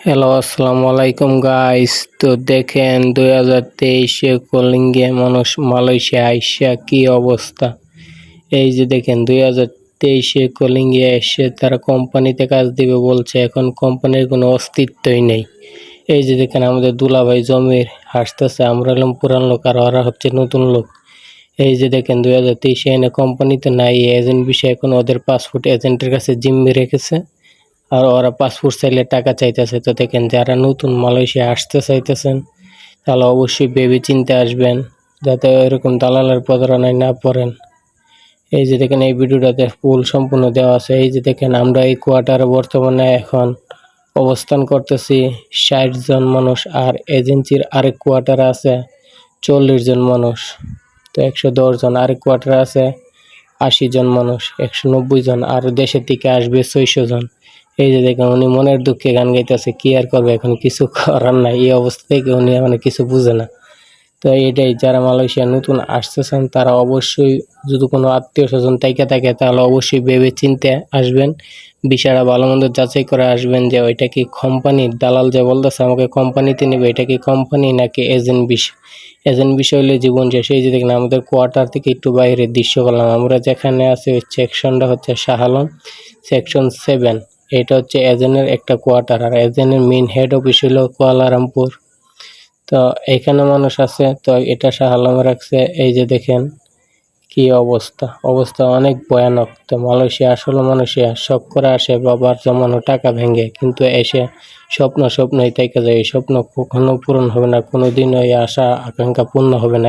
Hello আসসালামু আলাইকুম guys তো দেখেন, দুই হাজার তেইশে কলিঙ্গে মানুষ মালয়েশিয়া আইসা কি অবস্থা? এই যে দেখেন, দুই হাজার তেইশে কলিঙ্গে এসে তারা কোম্পানিতে কাজ দিবে বলছে, এখন কোম্পানির কোনো অস্তিত্বই নেই। এই যে দেখেন, আমাদের দুলাভাই জমির হাসতেছে আমরা হলাম পুরান লোক আর ওরা হচ্ছে নতুন লোক। এই যে দেখেন, দুই হাজার তেইশে এনে কোম্পানিতে নাই, এজেন্ট বিষয়ে এখন ওদের পাসপোর্ট এজেন্টের কাছে জিম্মি রেখেছে। আর ওরা পাসপোর্ট চাইলে টাকা চাইতেছে তো দেখেন যারা নতুন মালয়েশিয়া আসতে চাইতেছেন, তাহলে অবশ্যই ভেবে চিনতে আসবেন, যাতে এরকম দালালের প্রতারণায় না পড়েন। এই যে দেখেন এই ভিডিওটাতে ফুল সম্পূর্ণ দেওয়া আছে। এই যে দেখেন আমরা এই কোয়ার্টারে বর্তমানে এখন অবস্থান করতেছি, ষাট জন মানুষ আর এজেন্সির আরেক কোয়ার্টারে আছে, চল্লিশ জন মানুষ। তো একশো দশ জন আরেক কোয়ার্টারে আছে, আশি জন মানুষ, একশো নব্বই জন। আর দেশের দিকে আসবে ছয়শো জন। এই যে দেখেন উনি মনের দুঃখে গান গাইতেছে, কি আর করবে এখন? কিছু করার নাই। এই অবস্থা থেকে উনি মানে কিছু বুঝে না। তো এটাই যারা মালয়েশিয়া নতুন আসতেছেন, তারা অবশ্যই যদি কোনো আত্মীয় স্বজন তাইকে থাকে, তাহলে অবশ্যই ভেবে চিনতে আসবেন। বিষয়টা ভালো মন্দ যাচাই করে আসবেন যে ওইটা কি কোম্পানির দালাল যে বলতেছে, আমাকে কোম্পানিতে নেবে, এটা কি কোম্পানি নাকি এজেন্ট বিষয়? এজেন্ট বিষয় হলে জীবন শেষ। এই যে দেখেন, আমাদের কোয়ার্টার থেকে একটু বাইরের দৃশ্য করলাম। আমরা যেখানে আছি, ওই সেকশনটা হচ্ছে শাহ আলম সেকশন সেভেন এটা হচ্ছে এজেন্টের একটা কোয়ার্টার, আর এজেনের মেন হেড অফিস হলো কুয়ালারামপুর তো এখানে মানুষ আছে, তো এটা শাহ আলমে রাখছে। এই যে দেখেন কি অবস্থা অবস্থা অনেক ভয়ানক। তো মালয়েশিয়া আসলে মালয়েশিয়া, শখ করে আসে, বাবার জমানো টাকা ভেঙে, কিন্তু এসে স্বপ্ন স্বপ্নই থেকে যায়। এই স্বপ্ন কখনো পূরণ হবে না কোনো দিন ওই আশা, আকাঙ্ক্ষা পূর্ণ হবে না।